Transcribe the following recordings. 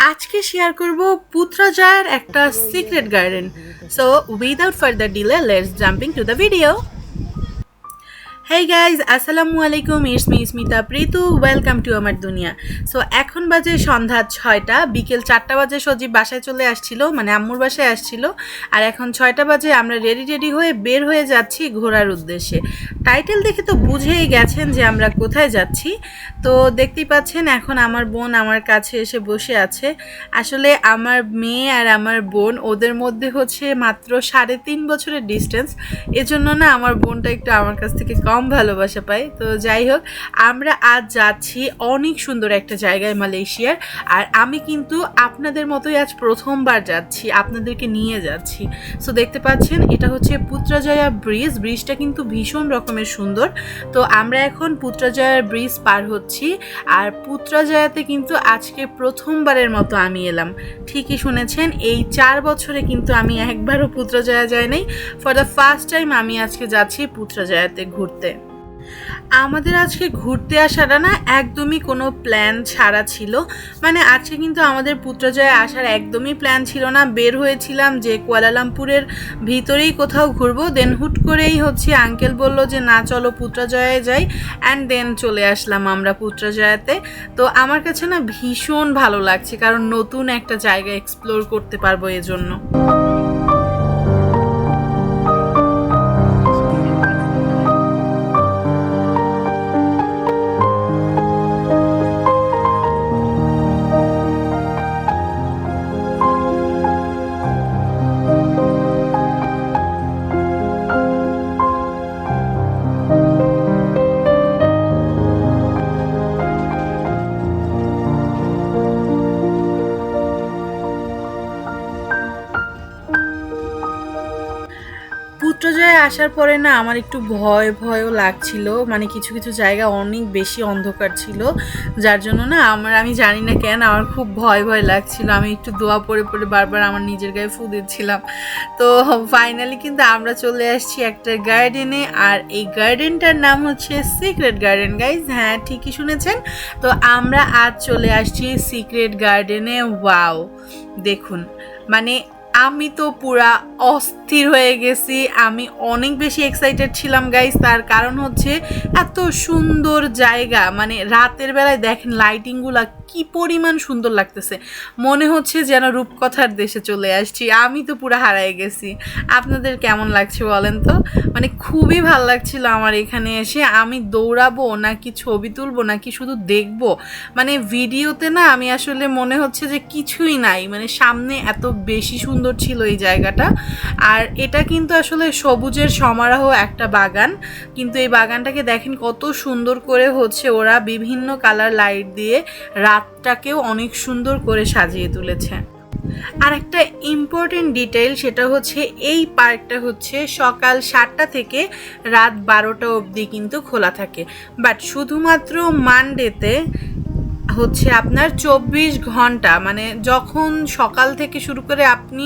আজকে শেয়ার করব পুত্রাজয়ের একটা secret garden so without further delay let's jumping to the video hey guys আসসালামু আলাইকুম it's me Smita Preetu welcome to আমার দুনিয়া। সো এখন বাজে সন্ধ্যা ছয়টা, বিকেল চারটা বাজে সজীব বাসায় চলে আসছিল মানে আম্মুর বাসায় আসছিল। আর এখন ছয়টা বাজে, আমরা রেডি রেডি হয়ে বের হয়ে যাচ্ছি ঘোরার উদ্দেশ্যে। টাইটেল দেখে তো বুঝেই গেছেন যে আমরা কোথায় যাচ্ছি। তো দেখতেই পাচ্ছেন এখন আমার বোন আমার কাছে এসে বসে আছে। আসলে আমার মেয়ে আর আমার বোন, ওদের মধ্যে হচ্ছে মাত্র সাড়ে তিন বছরের ডিস্টেন্স এজন্য না আমার বোনটা একটু আমার কাছ থেকে কম ভালোবাসা পাই। তো যাই হোক, আমরা আজ যাচ্ছি অনেক সুন্দর একটা জায়গায় মালয়েশিয়ার। আর আমি কিন্তু আপনাদের মতোই আজ প্রথমবার যাচ্ছি, আপনাদেরকে নিয়ে যাচ্ছি। সো দেখতে পাচ্ছেন, এটা হচ্ছে পুত্রাজয়া ব্রিজ। ব্রিজটা কিন্তু ভীষণ রকমের সুন্দর। তো আমরা এখন পুত্রাজয়া ব্রিজ পার হচ্ছি। আর পুত্রাজয়াতে কিন্তু আজকে প্রথমবারের মতো আমি এলাম। ঠিকই শুনেছেন, এই চার বছরে কিন্তু আমি একবারও পুত্রাজয়া যাই নাই ফর দ্য ফার্স্ট টাইম আমি আজকে যাচ্ছি পুত্রাজয়াতে ঘুরতে। আমাদের আজকে ঘুরতে আসাটা না একদমই কোনো প্ল্যান ছাড়া ছিল। মানে আজকে কিন্তু আমাদের পুত্রজয়ে আসার একদমই প্ল্যান ছিল না। বের হয়েছিলাম যে কুয়ালালামপুরের ভিতরেই কোথাও ঘুরবো। দেন হুট করেই হচ্ছে আঙ্কেল বলল যে, না, চলো পুত্রজয়ে যাই। অ্যান্ড দেন চলে আসলাম আমরা পুত্রজয়াতে। তো আমার কাছে না ভীষণ ভালো লাগছে, কারণ নতুন একটা জায়গা এক্সপ্লোর করতে পারব এজন্য। পুত্রজয়ে আসার পরে না আমার একটু ভয়, ভয়ও লাগছিল। মানে কিছু কিছু জায়গা অনেক বেশি অন্ধকার ছিল। যার জন্য না আমার, আমি জানি না কেন আমার খুব ভয় ভয় লাগছিল। আমি একটু দোয়া পড়ে পড়ে বারবার আমার নিজের গায়ে ফু দিচ্ছিলাম। তো ফাইনালি কিন্তু আমরা চলে আসছি একটা গার্ডেনে আর এই গার্ডেনটার নাম হচ্ছে সিক্রেট গার্ডেন গাইজ হ্যাঁ ঠিকই শুনেছেন। তো আমরা আজ চলে আসছি সিক্রেট গার্ডেনে ওয়াও দেখুন মানে আমি তো পুরা অস্থির হয়ে গেছি। আমি অনেক বেশি এক্সাইটেড ছিলাম গাইস তার কারণ হচ্ছে এত সুন্দর জায়গা। মানে রাতের বেলায় দেখেন লাইটিংগুলা কি পরিমাণ সুন্দর লাগতেছে। মনে হচ্ছে যেন রূপকথার দেশে চলে আসছি। আমি তো পুরো হারায় গেছি। আপনাদের কেমন লাগছে বলেন তো? মানে খুবই ভালো লাগছিল আমার এখানে এসে। আমি দৌড়াবো নাকি ছবি তুলবো নাকি শুধু দেখব? মানে ভিডিওতে না আমি আসলে মনে হচ্ছে যে কিছুই নাই। মানে সামনে এত বেশি সুন্দর ছিল এই জায়গাটা। আর এটা কিন্তু আসলে সবুজের সমারোহ একটা বাগান। কিন্তু এই বাগানটাকে দেখেন কত সুন্দর করে হচ্ছে ওরা বিভিন্ন কালার লাইট দিয়ে রাতটাকেও অনেক সুন্দর করে সাজিয়ে তুলেছে। আর একটা ইম্পর্টেন্ট ডিটেইল সেটা হচ্ছে এই পার্কটা হচ্ছে সকাল সাতটা থেকে রাত বারোটা অবধি কিন্তু খোলা থাকে। বাট শুধুমাত্র মানডেতে হচ্ছে আপনার চব্বিশ ঘণ্টা মানে যখন সকাল থেকে শুরু করে আপনি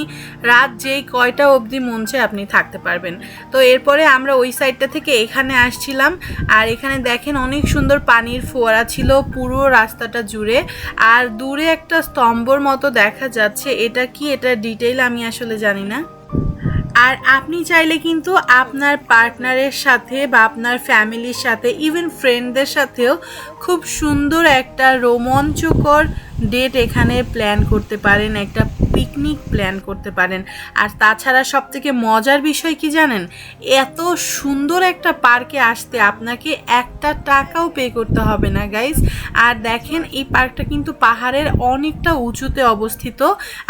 রাত যেই কয়টা অবধি মন আপনি থাকতে পারবেন। তো এরপরে আমরা ওই সাইডটা থেকে এখানে আসছিলাম আর এখানে দেখেন অনেক সুন্দর পানির ফোয়ারা ছিল পুরো রাস্তাটা জুড়ে। আর দূরে একটা স্তম্ভর মতো দেখা যাচ্ছে, এটা কি? এটা ডিটেইল আমি আসলে জানি না। আর আপনি চাইলে কিন্তু আপনার পার্টনারের সাথে বা আপনার ফ্যামিলির সাথে ইভেন ফ্রেন্ডদের সাথেও খুব সুন্দর একটা রোমাঞ্চকর ডেট এখানে প্ল্যান করতে পারেন একটা পিকনিক প্ল্যান করতে পারেন। আর তাছাড়া সব থেকে মজার বিষয় কি জানেন? এত সুন্দর একটা পার্কে আসতে আপনাকে একটা টাকাও পে করতে হবে না গাইজ আর দেখেন, এই পার্কটা কিন্তু পাহাড়ের অনেকটা উঁচুতে অবস্থিত।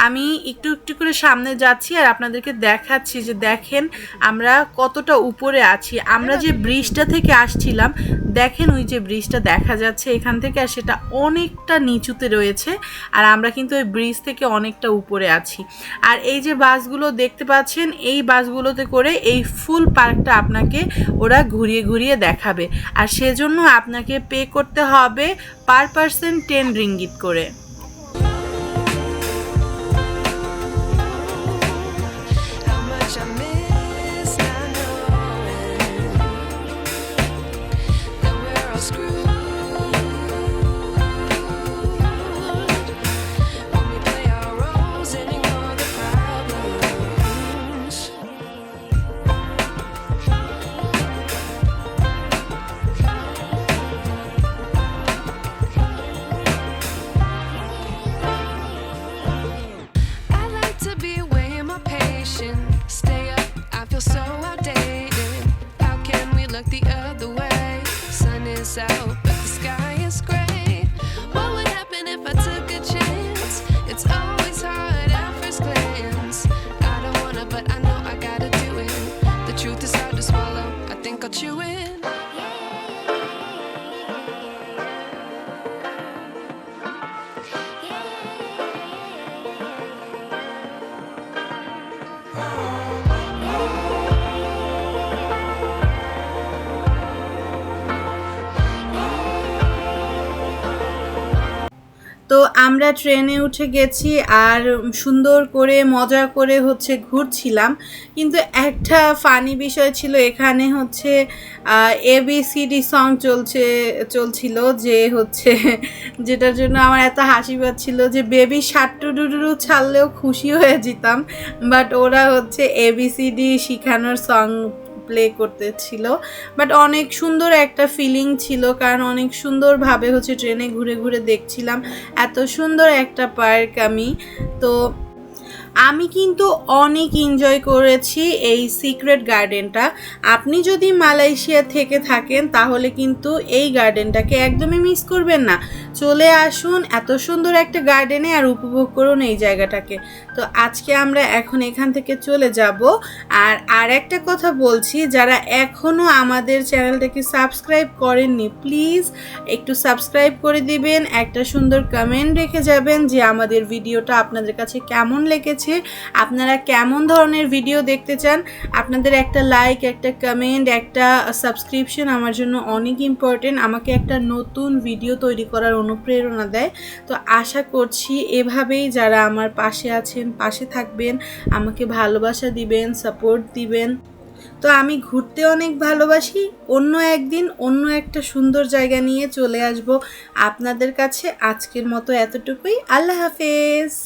আমি একটু একটু করে সামনে যাচ্ছি আর আপনাদেরকে দেখাচ্ছি যে দেখেন আমরা কতটা উপরে আছি। আমরা যে ব্রিজটা থেকে আসছিলাম, দেখেন ওই যে ব্রিজটা দেখা যাচ্ছে এখান থেকে আর সেটা অনেকটা নিচুতে রয়েছে। আর আমরা কিন্তু ওই ব্রিজ থেকে অনেকটা উপরে আছি। আর এই যে বাসগুলো দেখতে পাচ্ছেন, এই বাসগুলোতে করে এই ফুল পার্কটা আপনাকে ওরা ঘুরিয়ে ঘুরিয়ে দেখাবে। আর সেজন্য আপনাকে পে করতে হবে পার পার্সন টেন রিঙ্গিত করে। the way. Sun is out. আমরা ট্রেনে উঠে গেছি আর সুন্দর করে, মজা করে হচ্ছে ঘুরছিলাম। কিন্তু একটা ফানি বিষয় ছিল, এখানে হচ্ছে এবিসিডি সং চলছে, চলছিল যে হচ্ছে, যেটার জন্য আমার এত হাসি পাচ্ছিল যে বেবি সাট্টু ডুডুরু ছাড়লেও খুশি হয়ে যেতাম। বাট ওরা হচ্ছে এবিসিডি শিখানোর সং প্লে করতেছিল। বাট অনেক সুন্দর একটা ফিলিং ছিল, কারণ অনেক সুন্দরভাবে হচ্ছে ট্রেনে ঘুরে ঘুরে দেখছিলাম। এত সুন্দর একটা পার্ক আমি। তো আমি কিন্তু অনেক এনজয় করেছি এই সিক্রেট গার্ডেনটা আপনি যদি মালয়েশিয়া থেকে থাকেন, তাহলে কিন্তু এই গার্ডেনটাকে একদমই মিস করবেন না। চলে আসুন এত সুন্দর একটা গার্ডেনে আর উপভোগ করুন এই জায়গাটাকে। তো আজকে আমরা এখন এখান থেকে চলে যাব। আর আর একটা কথা বলছি, যারা এখনও আমাদের চ্যানেলটাকে সাবস্ক্রাইব করেননি, প্লিজ একটু সাবস্ক্রাইব করে দিবেন। একটা সুন্দর কমেন্ট রেখে যাবেন যে আমাদের ভিডিওটা আপনাদের কাছে কেমন লেগেছে, আপনারা কেমন ধরনের ভিডিও দেখতে চান। আপনাদের একটা লাইক একটা কমেন্ট একটা সাবস্ক্রিপশন আমার জন্য অনেক ইম্পর্টেন্ট আমাকে একটা নতুন ভিডিও তৈরি করার অনুপ্রেরণা দেয়। তো আশা করছি এভাবেই যারা আমার পাশে আছেন পাশে থাকবেন, আমাকে ভালোবাসা দিবেন সাপোর্ট দিবেন। তো আমি ঘুরতে অনেক ভালোবাসি, অন্য একদিন অন্য একটা সুন্দর জায়গা নিয়ে চলে আসব। আপনাদের কাছে আজকের মতো এতটুকুই। আল্লাহ হাফেজ।